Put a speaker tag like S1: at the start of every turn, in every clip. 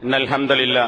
S1: إن الحمد لله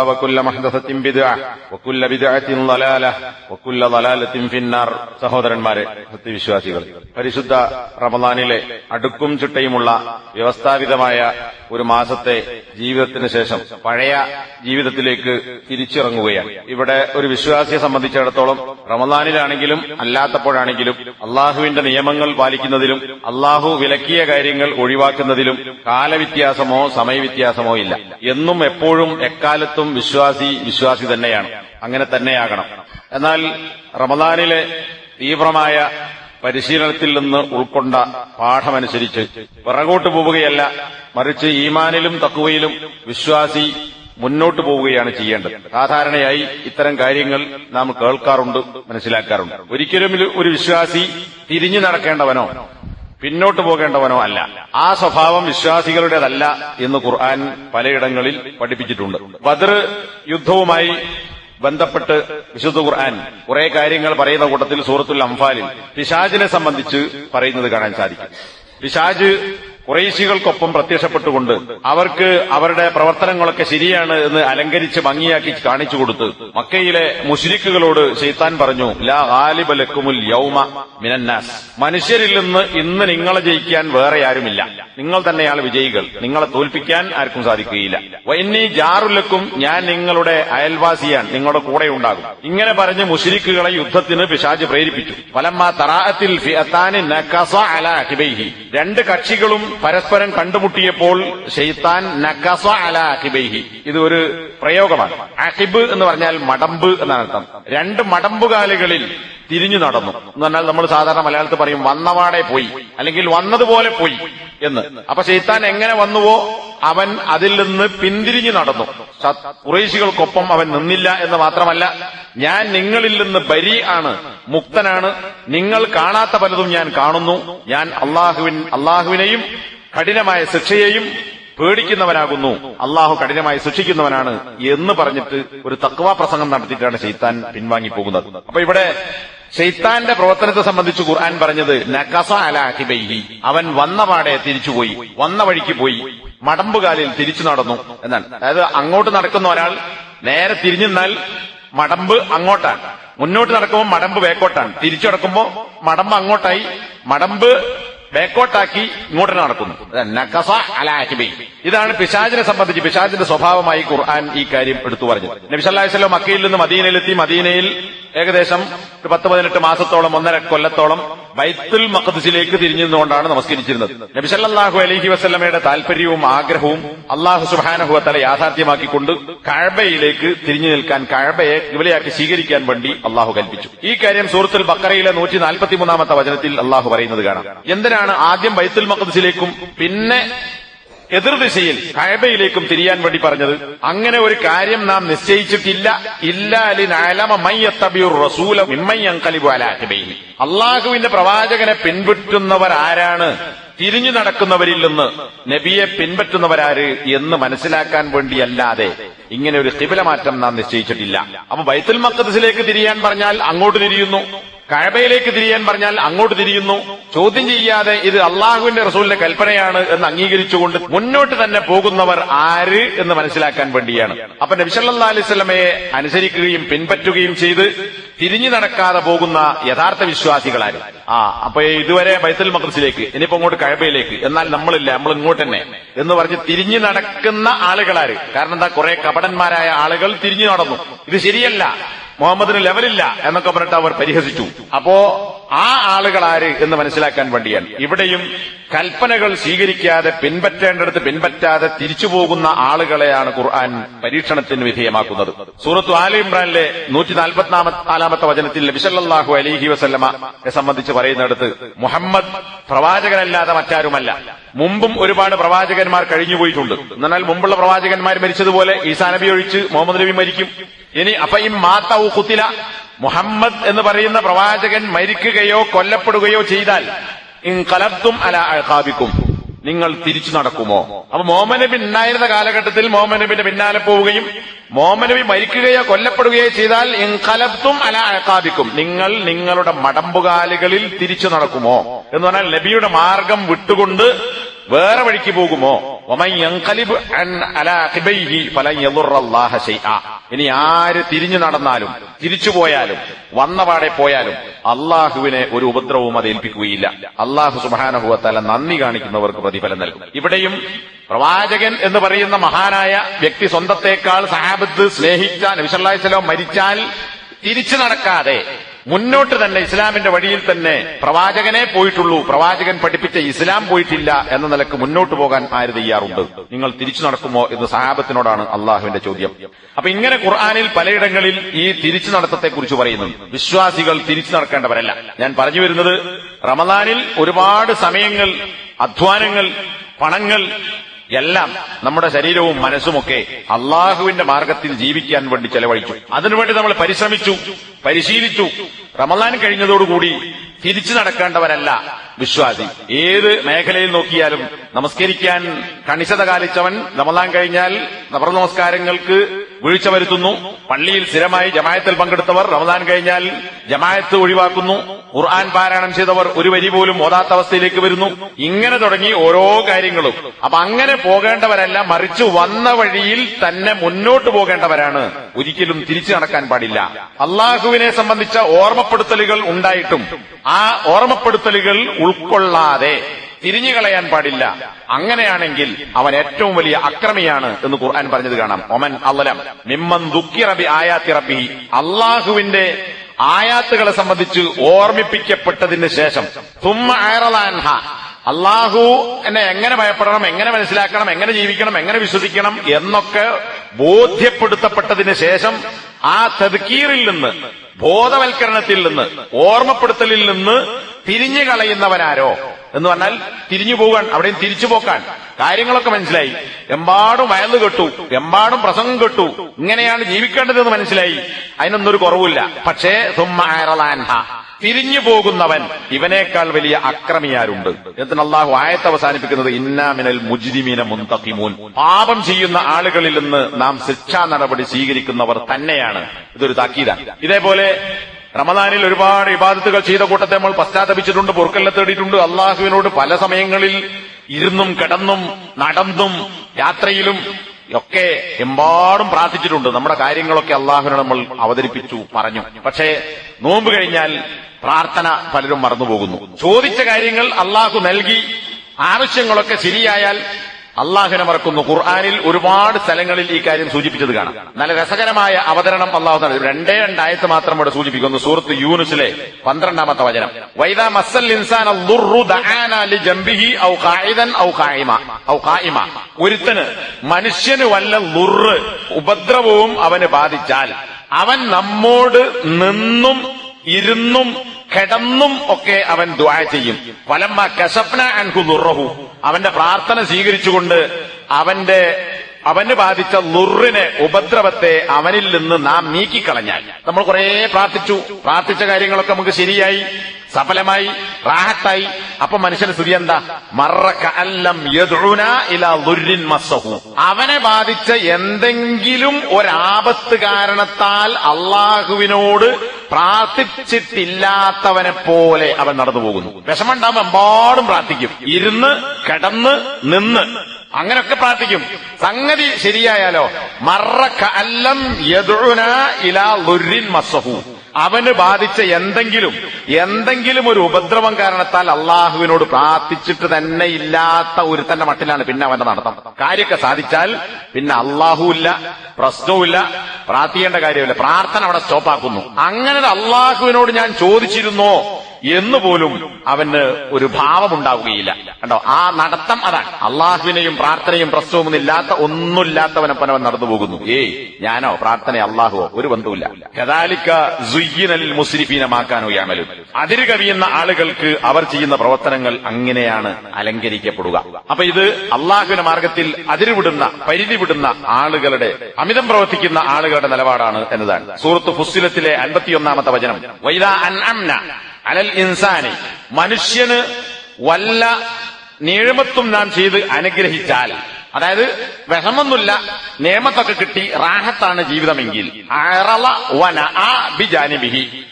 S1: وكل محدثة بدعة وكل بدعة ضلالة وكل ضلالة في النار സഹോദരന്മാരെ സത്യവിശ്വാസികൾ പരിശുദ്ധ റമദാനിലെ അടുക്കും ചിട്ടയുമുള്ള വ്യവസ്ഥാപിതമായ ഒരു മാസത്തെ ജീവിതത്തിന് ശേഷം പഴയ ജീവിതത്തിലേക്ക് തിരിച്ചിറങ്ങുകയാണ് ഇവിടെ ഒരു വിശ്വാസിയെ സംബന്ധിച്ചിടത്തോളം റമദാനിലാണെങ്കിലും അല്ലാത്തപ്പോഴാണെങ്കിലും അള്ളാഹുവിന്റെ നിയമങ്ങൾ പാലിക്കുന്നതിലും അള്ളാഹു വിലക്കിയ കാര്യങ്ങൾ ഒഴിവാക്കുന്നതിലും കാലവ്യത്യാസമോ സമയവ്യത്യാസമോ ഇല്ല എന്നും എപ്പോഴും എക്കാലത്തും വിശ്വാസി വിശ്വാസി തന്നെയാണ്. അങ്ങനെ തന്നെയാകണം. എന്നാൽ റമദാനിലെ തീവ്രമായ പരിശീലനത്തിൽ നിന്ന് ഉൾക്കൊണ്ട പാഠമനുസരിച്ച് പിറകോട്ട് പോവുകയല്ല മറിച്ച് ഈമാനിലും തക്കുവയിലും വിശ്വാസി മുന്നോട്ട് പോവുകയാണ് ചെയ്യേണ്ടത്. സാധാരണയായി ഇത്തരം കാര്യങ്ങൾ നാം കേൾക്കാറുണ്ട് മനസ്സിലാക്കാറുണ്ട്. ഒരിക്കലും ഒരു വിശ്വാസി തിരിഞ്ഞു നടക്കേണ്ടവനോ പിന്നോട്ട് പോകേണ്ടവനോ അല്ല. ആ സ്വഭാവം വിശ്വാസികളുടേതല്ല എന്ന് ഖുർആൻ പലയിടങ്ങളിൽ പഠിപ്പിച്ചിട്ടുണ്ട്. ബദർ യുദ്ധവുമായി ബന്ധപ്പെട്ട് വിശുദ്ധ ഖുർആൻ കുറെ കാര്യങ്ങൾ പറയുന്ന കൂട്ടത്തിൽ സൂറത്തുൽ അംഫാലിൽ പിശാജിനെ സംബന്ധിച്ച് പറയുന്നത് കാണാൻ സാധിക്കും. പിശാജ് കുറേശികൾക്കൊപ്പം പ്രത്യക്ഷപ്പെട്ടുകൊണ്ട് അവർക്ക് അവരുടെ പ്രവർത്തനങ്ങളൊക്കെ ശരിയാണ് എന്ന് അലങ്കരിച്ച് ഭംഗിയാക്കി കാണിച്ചു കൊടുത്ത് മക്കയിലെ മുഷിരിക്കുകളോട് ശൈത്താൻ പറഞ്ഞു ലാ ആലിബലക്കുമുൽ യൗമ മിനന്നാസ്. മനുഷ്യരിൽ നിന്ന് ഇന്ന് നിങ്ങളെ ജയിക്കാൻ വേറെ ആരുമില്ല. നിങ്ങൾ തന്നെയാണ് വിജയികൾ. നിങ്ങളെ തോൽപ്പിക്കാൻ ആർക്കും സാധിക്കുകയില്ല. വൈന്നി ജാറുലക്കും ഞാൻ നിങ്ങളുടെ അയൽവാസിയാണ്. നിങ്ങളുടെ കൂടെ ഉണ്ടാകും. ഇങ്ങനെ പറഞ്ഞ് മുഷിരിക്കുകളെ യുദ്ധത്തിന് പിശാജ് പ്രേരിപ്പിച്ചു. ഫലമ്മ തറാഅത്തിൽ രണ്ട് കക്ഷികളും പരസ്പരം കണ്ടുമുട്ടിയപ്പോൾ ഷെയ്ത്താൻ നഖസ അല അഖിബൈഹി. ഇത് ഒരു പ്രയോഗമാണ്. അഖിബ് എന്ന് പറഞ്ഞാൽ മടമ്പ് എന്നാണ് അർത്ഥം. രണ്ട് മടമ്പുകാലുകളിൽ തിരിഞ്ഞു നടന്നു. എന്ന് പറഞ്ഞാൽ നമ്മൾ സാധാരണ മലയാളത്തിൽ പറയും വന്നവാടെ പോയി അല്ലെങ്കിൽ വന്നതുപോലെ പോയി എന്ന്. അപ്പൊ ഷെയ്ത്താൻ എങ്ങനെ വന്നുവോ അവൻ അതിൽ നിന്ന് പിന്തിരിഞ്ഞു നടന്നു. കുറേശികൾക്കൊപ്പം അവൻ നിന്നില്ല എന്ന് മാത്രമല്ല ഞാൻ നിങ്ങളിൽ നിന്ന് ബരി ആണ് മുക്തനാണ്. നിങ്ങൾ കാണാത്ത പലതും ഞാൻ കാണുന്നു. ഞാൻ അള്ളാഹുവിൻ അള്ളാഹുവിനെയും കഠിനമായ ശിക്ഷയെയും പേടിക്കുന്നവനാകുന്നു. അള്ളാഹു കഠിനമായി ശിക്ഷിക്കുന്നവനാണ് എന്ന് പറഞ്ഞിട്ട് ഒരു തക്വ പ്രസംഗം നടത്തിയിട്ടാണ് ഷെയ്ത്താൻ പിൻവാങ്ങിപ്പോകുന്നത്. അപ്പൊ ഇവിടെ ഷെയ്ത്താന്റെ പ്രവർത്തനത്തെ സംബന്ധിച്ച് ഖുർആൻ പറഞ്ഞത് നക്കസ അല അഖിബൈഹി അവൻ വന്ന പാടെ തിരിച്ചുപോയി വന്ന വഴിക്ക് പോയി. മടമ്പുകാലിൽ തിരിച്ചു നടന്നു. എന്നാണ് അതായത് അങ്ങോട്ട് നടക്കുന്ന ഒരാൾ നേരെ തിരിഞ്ഞു നിന്നാൽ മടമ്പ് അങ്ങോട്ടാണ്. മുന്നോട്ട് നടക്കുമ്പോൾ മടമ്പ് വേക്കോട്ടാണ് തിരിച്ചു നടക്കുമ്പോൾ മടമ്പ് അങ്ങോട്ടായി. മടമ്പ് ബേക്കോട്ടാക്കി ഇങ്ങോട്ട് നടക്കുന്നു. ഇതാണ് പിശാജിനെ സംബന്ധിച്ച് പിശാജിന്റെ സ്വഭാവമായി ഖുർആൻ ഈ കാര്യം എടുത്തു പറഞ്ഞു നബി സല്ലല്ലാഹു അലൈഹി വസല്ലം മക്കയിൽ നിന്ന് മദീനയിലെത്തി. മദീനയിൽ ഏകദേശം ഒരു പത്ത് പതിനെട്ട് മാസത്തോളം ഒന്നര കൊല്ലത്തോളം ബൈത്തുൽ മഖദ്സിലേക്ക് തിരിഞ്ഞു നിന്നുകൊണ്ടാണ് നമസ്കരിച്ചിരുന്നത്. നബി സല്ലല്ലാഹു അലൈഹി വസല്ലമയുടെ താല്പര്യവും ആഗ്രഹവും അള്ളാഹു സുബ്ഹാനഹു വതആല യാഥാർത്ഥ്യമാക്കിക്കൊണ്ട് കഴബയിലേക്ക് തിരിഞ്ഞു നിൽക്കാൻ കഴബയെ കിബിലയാക്കി സ്വീകരിക്കാൻ വേണ്ടി അള്ളാഹു കൽപ്പിച്ചു. ഈ കാര്യം സൂറത്തുൽ ബക്കറയിലെ നൂറ്റി നാൽപ്പത്തി മൂന്നാമത്തെ വചനത്തിൽ അള്ളാഹു പറയുന്നത് കാണാം. എന്തിനാണ് ആദ്യം ബൈത്തുൽ മക്കദ്സിലേക്കും പിന്നെ എതിർദിശയിൽ കഴബയിലേക്കും തിരിയാൻ വേണ്ടി പറഞ്ഞത്. അങ്ങനെ ഒരു കാര്യം നാം നിശ്ചയിച്ചിട്ടില്ല. അള്ളാഹുവിന്റെ പ്രവാചകനെ പിൻപറ്റുന്നവർ ആരാണ്? തിരിഞ്ഞു നടക്കുന്നവരിൽ നിന്ന് നബിയെ പിൻപറ്റുന്നവരാര് എന്ന് മനസ്സിലാക്കാൻ വേണ്ടിയല്ലാതെ ഇങ്ങനെ ഒരു കിബിലമാറ്റം നാം നിശ്ചയിച്ചിട്ടില്ല. അപ്പൊ ബൈത്തുൽ മക്കദസിലേക്ക് തിരിയാൻ പറഞ്ഞാൽ അങ്ങോട്ട് തിരിയുന്നു. കഴബയിലേക്ക് തിരിയാൻ പറഞ്ഞാൽ അങ്ങോട്ട് തിരിയുന്നു. ചോദ്യം ചെയ്യാതെ ഇത് അള്ളാഹുവിന്റെ റസൂലിന്റെ കൽപ്പനയാണ് എന്ന് അംഗീകരിച്ചുകൊണ്ട് മുന്നോട്ട് തന്നെ പോകുന്നവർ ആര് എന്ന് മനസ്സിലാക്കാൻ വേണ്ടിയാണ്. അപ്പൊ നബിസല്ലാ അലൈവല്ലമയെ അനുസരിക്കുകയും പിൻപറ്റുകയും ചെയ്ത് തിരിഞ്ഞു നടക്കാതെ പോകുന്ന യഥാർത്ഥ വിശ്വാസികളാണ് ആ അപ്പൊ ഇതുവരെ ബൈത്തൽ മദ്രസിലേക്ക് ഇനിയിപ്പോ അങ്ങോട്ട് കഴബയിലേക്ക് എന്നാൽ നമ്മളില്ല നമ്മൾ ഇങ്ങോട്ട് തന്നെ എന്ന് പറഞ്ഞ് തിരിഞ്ഞു നടക്കുന്ന ആളുകളാര്? കാരണം എന്താ കുറെ കപടന്മാരായ ആളുകൾ തിരിഞ്ഞു നടന്നു. ഇത് ശരിയല്ല. മുഹമ്മദിന് ലെവലില്ല എന്നൊക്കെ പറഞ്ഞിട്ട് അവർ പരിഹസിച്ചു. അപ്പോ ആ ആളുകൾ ആര് എന്ന് മനസ്സിലാക്കാൻ വേണ്ടിയാണ്. ഇവിടെയും കൽപ്പനകൾ സ്വീകരിക്കാതെ പിൻപറ്റേണ്ടടുത്ത് പിൻപറ്റാതെ തിരിച്ചു പോകുന്ന ആളുകളെയാണ് ഖുർആൻ പരീക്ഷണത്തിന് വിധേയമാക്കുന്നത്. സൂറത്ത് ആലി ഇമ്രാനിലെ നൂറ്റി നാൽപ്പത്തിനാലാമത്തെ വചനത്തിൽ വിശല്ലാഹു അലിഹി വസല്ലമയെ സംബന്ധിച്ച് പറയുന്നിടത്ത് മുഹമ്മദ് പ്രവാചകനല്ലാതെ മറ്റാരുമല്ല. മുമ്പും ഒരുപാട് പ്രവാചകന്മാർ കഴിഞ്ഞുപോയിട്ടുണ്ട്. എന്നാൽ മുമ്പുള്ള പ്രവാചകന്മാർ മരിച്ചതുപോലെ ഈസാ നബി ഒഴിച്ച് മുഹമ്മദ് നബി മരിക്കും. ഇനി അപ്പൊ ഈ മാത്ത കുത്തില മുഹമ്മദ് എന്ന് പറയുന്ന പ്രവാചകൻ മരിക്കുകയോ കൊല്ലപ്പെടുകയോ ചെയ്താൽ ഇൻകലത്തും അല അഴകാബിക്കും നിങ്ങൾ തിരിച്ചു നടക്കുമോ? അപ്പൊ മോമനബി നബി ഉണ്ടായിരുന്ന കാലഘട്ടത്തിൽ മോമനബിന്റെ നബിന്റെ പിന്നാലെ പോവുകയും മോമനബി നബി മരിക്കുകയോ കൊല്ലപ്പെടുകയോ ചെയ്താൽ ഇൻകലത്തും അല അഴക്കാബിക്കും നിങ്ങൾ നിങ്ങളുടെ മടമ്പുകാലുകളിൽ തിരിച്ചു നടക്കുമോ? എന്ന് പറഞ്ഞാൽ നബിയുടെ മാർഗം വിട്ടുകൊണ്ട് വേറെ വഴിക്ക് പോകുമോ? ഇനി ആര് തിരിഞ്ഞു നടന്നാലും തിരിച്ചു പോയാലും വന്നപാടെ പോയാലും അള്ളാഹുവിനെ ഒരു ഉപദ്രവവും അത് ഏൽപ്പിക്കുകയില്ല. അള്ളാഹു സുബാനഹുവത്താല നന്ദി കാണിക്കുന്നവർക്ക് പ്രതിഫലം നൽകും. ഇവിടെയും പ്രവാചകൻ എന്ന് പറയുന്ന മഹാനായ വ്യക്തി സ്വന്തത്തെക്കാൾ സഹാബത്ത് സ്നേഹിച്ച നബിസല്ലാസ്ലം മരിച്ചാൽ തിരിച്ചു നടക്കാതെ മുന്നോട്ട് തന്നെ ഇസ്ലാമിന്റെ വഴിയിൽ തന്നെ പ്രവാചകനെ പോയിട്ടുള്ളൂ. പ്രവാചകൻ പഠിപ്പിച്ച ഇസ്ലാം പോയിട്ടില്ല എന്ന നിലയ്ക്ക് മുന്നോട്ട് പോകാൻ ആര് തയ്യാറുണ്ട്? നിങ്ങൾ തിരിച്ചു നടക്കുമോ എന്ന് സഹാബത്തിനോടാണ് അള്ളാഹുവിന്റെ ചോദ്യം. അപ്പൊ ഇങ്ങനെ ഖുർആാനിൽ പലയിടങ്ങളിൽ ഈ തിരിച്ചു നടത്തത്തെ കുറിച്ച് പറയുന്നു. വിശ്വാസികൾ തിരിച്ചു നടക്കേണ്ടവരല്ല. ഞാൻ പറഞ്ഞു വരുന്നത് റമദാനിൽ ഒരുപാട് സമയങ്ങൾ അധ്വാനങ്ങൾ പണങ്ങൾ എല്ലാം നമ്മുടെ ശരീരവും മനസ്സുമൊക്കെ അള്ളാഹുവിന്റെ മാർഗത്തിൽ ജീവിക്കാൻ വേണ്ടി ചെലവഴിച്ചു. അതിനുവേണ്ടി നമ്മൾ പരിശ്രമിച്ചു പരിശീലിച്ചു. റമദാൻ കഴിഞ്ഞതോടുകൂടി തിരിച്ചു നടക്കേണ്ടവരല്ല വിശ്വാസി. ഏത് മേഖലയിൽ നോക്കിയാലും നമസ്കരിക്കാൻ കണിശത കാലിച്ചവൻ റമദാൻ കഴിഞ്ഞാൽ നവർ നമസ്കാരങ്ങൾക്ക് വീഴ്ച വരുത്തുന്നു. പള്ളിയിൽ സ്ഥിരമായി ജമായത്തിൽ പങ്കെടുത്തവർ റമദാൻ കഴിഞ്ഞാൽ ജമായത്ത് ഒഴിവാക്കുന്നു. ഖുർആൻ പാരായണം ചെയ്തവർ ഒരു വരി പോലും ഓതാത്ത അവസ്ഥയിലേക്ക് വരുന്നു. ഇങ്ങനെ തുടങ്ങി ഓരോ കാര്യങ്ങളും. അപ്പൊ അങ്ങനെ പോകേണ്ടവരല്ല മറിച്ച് വന്ന വഴിയിൽ തന്നെ മുന്നോട്ട് പോകേണ്ടവരാണ്. ഒരിക്കലും തിരിച്ചു നടക്കാൻ പാടില്ല. അള്ളാഹുവിനെ സംബന്ധിച്ച ഓർമ്മപ്പെടുത്തലുകൾ ഉണ്ടായിട്ടും ആ ഓർമ്മപ്പെടുത്തലുകൾ ഉൾക്കൊള്ളാതെ തിരിഞ്ഞു കളയാൻ പാടില്ല. അങ്ങനെയാണെങ്കിൽ അവൻ ഏറ്റവും വലിയ അക്രമിയാണ് എന്ന് ഖുർആൻ പറഞ്ഞത് കാണാം. ഒമൻ അല്ലലം മിമ്മൻ ദുഃഖിറബി ആയാത്തിറബി അള്ളാഹുവിന്റെ ആയാത്തുകളെ സംബന്ധിച്ച് ഓർമ്മിപ്പിക്കപ്പെട്ടതിന് ശേഷം. തുമ്മ അയറലാൻഹ. അള്ളാഹു എന്നെ എങ്ങനെ ഭയപ്പെടണം എങ്ങനെ മനസ്സിലാക്കണം എങ്ങനെ ജീവിക്കണം എങ്ങനെ വിശ്വസിക്കണം എന്നൊക്കെ ബോധ്യപ്പെടുത്തപ്പെട്ടതിന് ശേഷം ആ തെതുക്കീറിൽ നിന്ന് ബോധവൽക്കരണത്തിൽ നിന്ന് ഓർമ്മപ്പെടുത്തലിൽ നിന്ന് തിരിഞ്ഞു കളയുന്നവനാരോ എന്ന് പറഞ്ഞാൽ തിരിഞ്ഞു പോകാൻ അവിടെയും തിരിച്ചു പോക്കാൻ. കാര്യങ്ങളൊക്കെ മനസ്സിലായി. എമ്പാടും വയലു കെട്ടു എമ്പാടും പ്രസംഗം കെട്ടു. ഇങ്ങനെയാണ് ജീവിക്കേണ്ടതെന്ന് മനസ്സിലായി. അതിനൊന്നൊരു കുറവില്ല പക്ഷേ തിരിഞ്ഞു പോകുന്നവൻ ഇവനേക്കാൾ വലിയ അക്രമിയാരുണ്ട്. എന്നിട്ട് അള്ളാഹു ആയത്ത് അവസാനിപ്പിക്കുന്നത് ഇന്നാമിനൽ മുജിദിമീന മുന്തഖിമൂൻ. പാപം ചെയ്യുന്ന ആളുകളിൽ നിന്ന് നാം ശിക്ഷാ നടപടി സ്വീകരിക്കുന്നവർ തന്നെയാണ്. ഇതൊരു താക്കീതാണ്. ഇതേപോലെ റമദാനിൽ ഒരുപാട് ഇബാദത്തുകൾ ചെയ്ത കൂട്ടത്തെ നമ്മൾ പശ്ചാത്തപിച്ചിട്ടുണ്ട് പൊറുക്കല്ല തേടിയിട്ടുണ്ട്. അള്ളാഹുവിനോട് പല സമയങ്ങളിൽ ഇരുന്നും കിടന്നും നടന്നും യാത്രയിലും ഒക്കെ എമ്പാടും പ്രാർത്ഥിച്ചിട്ടുണ്ട്. നമ്മുടെ കാര്യങ്ങളൊക്കെ അള്ളാഹുവിനോട് നമ്മൾ അവതരിപ്പിച്ചു പറഞ്ഞു. പക്ഷേ നോമ്പ് കഴിഞ്ഞാൽ പ്രാർത്ഥന പലരും മറന്നുപോകുന്നു. ചോദിച്ച കാര്യങ്ങൾ അള്ളാഹു നൽകി ആവശ്യങ്ങളൊക്കെ ശരിയായാൽ അള്ളാഹുവിനെ മറക്കുന്നു. ഖുർആാനിൽ ഒരുപാട് സ്ഥലങ്ങളിൽ ഈ കാര്യം സൂചിപ്പിച്ചത് കാണാം. നല്ല രസകരമായ അവതരണം അള്ളാഹു നടത്തി രണ്ടേ രണ്ടായത്ത് മാത്രം ഇവിടെ സൂചിപ്പിക്കുന്നു. സൂറത്ത് യൂനുസിലെ പന്ത്രണ്ടാമത്തെ വചനം. വൈദാ മസ്സൽ ഇൻസാൻ ഒരുത്തന് മനുഷ്യന് വല്ല ലുറ് ഉപദ്രവവും അവന് ബാധിച്ചാൽ അവൻ നമ്മോട് നിന്നും ഇരുന്നും കിടന്നും ഒക്കെ അവൻ ദ്വാ ചെയ്യും. വലമ്മ കശപ്ന അൻഹു നുറഹു. അവന്റെ പ്രാർത്ഥന സ്വീകരിച്ചുകൊണ്ട് അവന്റെ അവന് ബാധിച്ച ലുറിനെ ഉപദ്രവത്തെ അവനിൽ നിന്ന് നാം നീക്കിക്കളഞ്ഞാൽ. നമ്മൾ കുറെ പ്രാർത്ഥിച്ചു. പ്രാർത്ഥിച്ച കാര്യങ്ങളൊക്കെ നമുക്ക് ശരിയായി സഫലമായി റാഹത്തായി. അപ്പൊ മനുഷ്യന്റെ സ്ഥിതി എന്താ? മസ്സഹു. അവനെ ബാധിച്ച എന്തെങ്കിലും ഒരാപത്ത് കാരണത്താൽ അള്ളാഹുവിനോട് പ്രാർത്ഥിച്ചിട്ടില്ലാത്തവനെ പോലെ അവൻ നടന്നു പോകുന്നു. വിഷമുണ്ടാകുമ്പോൾ എമ്പാടും പ്രാർത്ഥിക്കും. ഇരുന്ന് കിടന്ന് നിന്ന്. അങ്ങനെയൊക്കെ പ്രാർത്ഥിക്കും. സംഗതി ശരിയായാലോ? മറക്ക അല്ലം യദുന ഇലാ മസ്സഹു. അവന് ബാധിച്ച എന്തെങ്കിലും എന്തെങ്കിലും ഒരു ഉപദ്രവം കാരണത്താൽ അള്ളാഹുവിനോട് പ്രാർത്ഥിച്ചിട്ട് തന്നെ ഇല്ലാത്ത ഒരു തന്റെ മട്ടിലാണ് പിന്നെ അവന്റെ നടത്തം. കാര്യമൊക്കെ സാധിച്ചാൽ പിന്നെ അള്ളാഹുവില്ല പ്രശ്നവുമില്ല പ്രാർത്ഥിക്കേണ്ട കാര്യമില്ല. പ്രാർത്ഥന അവിടെ സ്റ്റോപ്പാക്കുന്നു അങ്ങനെ അള്ളാഹുവിനോട് ഞാൻ ചോദിച്ചിരുന്നോ? എന്ന് പോലും അവന് ഒരു ഭാവമുണ്ടാവുകയില്ല. കണ്ടോ? ആ നടത്തം അതാണ്. അള്ളാഹുവിനെയും പ്രാർത്ഥനയും പ്രശ്നവും ഇല്ലാത്ത ഒന്നുമില്ലാത്തവനപ്പനവൻ നടന്നു പോകുന്നു. ഏയ് ഞാനോ പ്രാർത്ഥന അള്ളാഹുവോ ഒരു ബന്ധവുമില്ല. കദാലിക്ക സുയ്യനലിൽ മുസ്ലിഫീനമാക്കാനോ യാമലും അതിര് കവിയുന്ന ആളുകൾക്ക് അവർ ചെയ്യുന്ന പ്രവർത്തനങ്ങൾ അങ്ങനെയാണ് അലങ്കരിക്കപ്പെടുക. അപ്പൊ ഇത് അള്ളാഹുവിന്റെ മാർഗത്തിൽ അതിരുവിടുന്ന പരിധി വിടുന്ന ആളുകളുടെ അമിതം പ്രവർത്തിക്കുന്ന ആളുകളുടെ നിലപാടാണ് എന്നതാണ്. സൂറത്ത് ഫുസ്സിലത്തിലെ അൻപത്തിയൊന്നാമത്തെ വചനം. വൈദ അൻഅംന അലൽ ഇൻസാനി. മനുഷ്യന് വല്ല നീഴമത്വം നാം ചെയ്ത് അനുഗ്രഹിച്ചാൽ അതായത് വിഷമൊന്നുമില്ല നിയമത്തൊക്കെ കിട്ടി റാഹത്താണ് ജീവിതമെങ്കിൽ.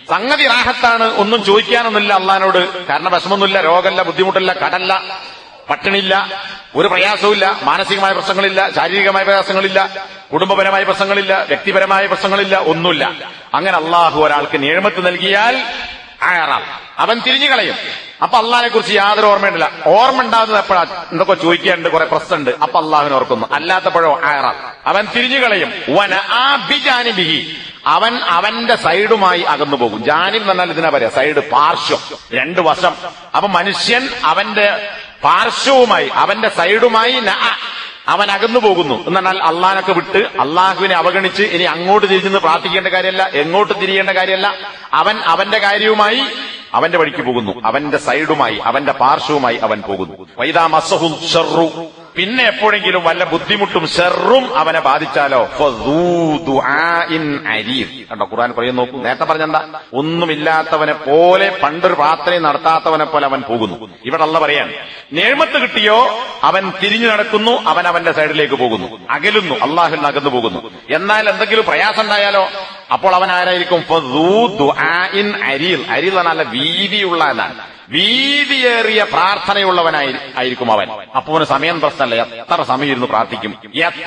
S1: സംഗതി റാഹത്താണ് ഒന്നും ചോദിക്കാനൊന്നുമില്ല അള്ളഹാനോട്. കാരണം വിഷമൊന്നുമില്ല രോഗമല്ല ബുദ്ധിമുട്ടില്ല കടല്ല പട്ടിണിയില്ല ഒരു പ്രയാസവുമില്ല മാനസികമായ പ്രശ്നങ്ങളില്ല ശാരീരികമായ പ്രയാസങ്ങളില്ല കുടുംബപരമായ പ്രശ്നങ്ങളില്ല വ്യക്തിപരമായ പ്രശ്നങ്ങളില്ല ഒന്നുമില്ല. അങ്ങനെ അള്ളാഹു ഒരാൾക്ക് നിയമത്ത് നൽകിയാൽ അയറാം അവൻ തിരിഞ്ഞു കളയും. അപ്പൊ അള്ളാഹിനെ കുറിച്ച് യാതൊരു ഓർമ്മയുണ്ടില്ല ഓർമ്മ ഉണ്ടാകുന്നത് എപ്പോഴാ? എന്തൊക്കെ ചോദിക്കാനുണ്ട് കുറെ പ്രശ്നമുണ്ട്. അപ്പൊ അള്ളാഹുവിനെ ഓർക്കുന്നു. അല്ലാത്തപ്പോഴോ അയറാം അവൻ തിരിഞ്ഞു കളയും. വന ആ ബിജാനിബിഹി അവൻ അവന്റെ സൈഡുമായി അകന്നു പോകും. ജാനിബ് എന്ന് പറഞ്ഞാൽ ഇതിനാ പറയാ സൈഡ് പാർശ്വം. രണ്ട് വശം. അപ്പൊ മനുഷ്യൻ അവന്റെ പാർശ്വവുമായി അവന്റെ സൈഡുമായി അവൻ അകന്നു പോകുന്നു. എന്നാൽ അള്ളാഹിനൊക്കെ വിട്ട് അള്ളാഹുവിനെ അവഗണിച്ച് ഇനി അങ്ങോട്ട് തിരിഞ്ഞെന്ന് പ്രാർത്ഥിക്കേണ്ട കാര്യമല്ല എങ്ങോട്ട് തിരിയേണ്ട കാര്യമല്ല. അവൻ അവന്റെ കാര്യവുമായി അവന്റെ വഴിക്ക് പോകുന്നു. അവന്റെ സൈഡുമായി അവന്റെ പാർശ്വവുമായി അവൻ പോകുന്നു. വൈദാ മസഹു പിന്നെ എപ്പോഴെങ്കിലും വല്ല ബുദ്ധിമുട്ടും ഷെറും അവനെ ബാധിച്ചാലോ. കണ്ടോ ഖുർആൻ പറയും നോക്കൂ. നേരത്തെ പറഞ്ഞെന്താ? ഒന്നുമില്ലാത്തവനെ പോലെ പണ്ടൊരു പ്രാർത്ഥന നടത്താത്തവനെ പോലെ അവൻ പോകുന്നു. ഇവിടെ അല്ല പറയാൻ നേഴ്മത്ത് കിട്ടിയോ? അവൻ തിരിഞ്ഞു നടക്കുന്നു അവൻ അവന്റെ സൈഡിലേക്ക് പോകുന്നു. അകലുന്നു അള്ളാഹുൽ അകന്നു പോകുന്നു. എന്നാൽ എന്തെങ്കിലും പ്രയാസം ഉണ്ടായാലോ? അപ്പോൾ അവൻ ആരായിരിക്കും? അരിൽ അരിൽ നല്ല വീതിയുള്ള എന്നാണ് വീതിയേറിയ പ്രാർത്ഥനയുള്ളവനായി ആയിരിക്കും അവൻ. അപ്പൊ അവന് സമയം പ്രശ്നമല്ല. എത്ര സമയം ഇരുന്ന് പ്രാർത്ഥിക്കും?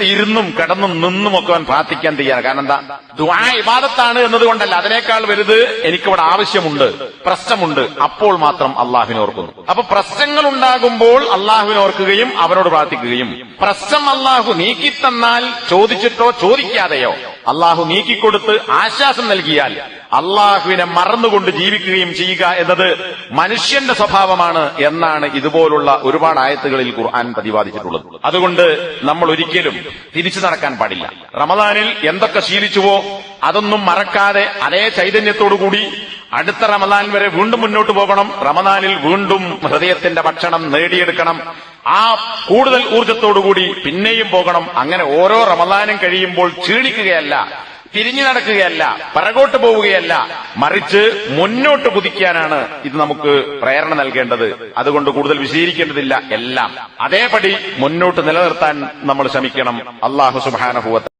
S1: ഇരുന്നും കിടന്നും നിന്നും ഒക്കെ അവൻ പ്രാർത്ഥിക്കാൻ തയ്യാറ് കാരണം എന്താ? ദുആ ഇബാദത്താണ് എന്നതുകൊണ്ടല്ല. അതിനേക്കാൾ വലുത് എനിക്കിവിടെ ആവശ്യമുണ്ട് പ്രശ്നമുണ്ട്. അപ്പോൾ മാത്രം അള്ളാഹുവിനെ ഓർക്കുന്നു. അപ്പൊ പ്രശ്നങ്ങൾ ഉണ്ടാകുമ്പോൾ അള്ളാഹുവിനെ ഓർക്കുകയും അവനോട് പ്രാർത്ഥിക്കുകയും. പ്രശ്നം അള്ളാഹു നീക്കിത്തന്നാൽ ചോദിച്ചിട്ടോ ചോദിക്കാതെയോ അള്ളാഹു നീക്കിക്കൊടുത്ത് ആശ്വാസം നൽകിയാൽ അള്ളാഹുവിനെ മറന്നുകൊണ്ട് ജീവിക്കുകയും ചെയ്യുക എന്നത് മനുഷ്യന്റെ സ്വഭാവമാണ് എന്നാണ് ഇതുപോലുള്ള ഒരുപാട് ആയത്തുകളിൽ ഖുർആൻ പ്രതിപാദിച്ചിട്ടുള്ളത്. അതുകൊണ്ട് നമ്മൾ ഒരിക്കലും തിരിച്ചു നടക്കാൻ പാടില്ല. റമദാനിൽ എന്തൊക്കെ ശീലിച്ചുവോ അതൊന്നും മറക്കാതെ അതേ ചൈതന്യത്തോടുകൂടി അടുത്ത റമദാൻ വരെ വീണ്ടും മുന്നോട്ട് പോകണം. റമദാനിൽ വീണ്ടും ഹൃദയത്തിന്റെ ഭക്ഷണം നേടിയെടുക്കണം. ആ കൂടുതൽ ഊർജത്തോടുകൂടി പിന്നെയും പോകണം. അങ്ങനെ ഓരോ റമദാനും കഴിയുമ്പോൾ ക്ഷീണിക്കുകയല്ല തിരിഞ്ഞു നടക്കുകയല്ല പറകോട്ട് പോവുകയല്ല മറിച്ച് മുന്നോട്ട് കുതിക്കാനാണ് ഇത് നമുക്ക് പ്രേരണ നൽകേണ്ടത്. അതുകൊണ്ട് കൂടുതൽ വിശദീകരിക്കേണ്ടതില്ല എല്ലാം. അതേപടി മുന്നോട്ട് നിലനിർത്താൻ നമ്മൾ ശ്രമിക്കണം. അള്ളാഹു സുബാനഹുവത്ത്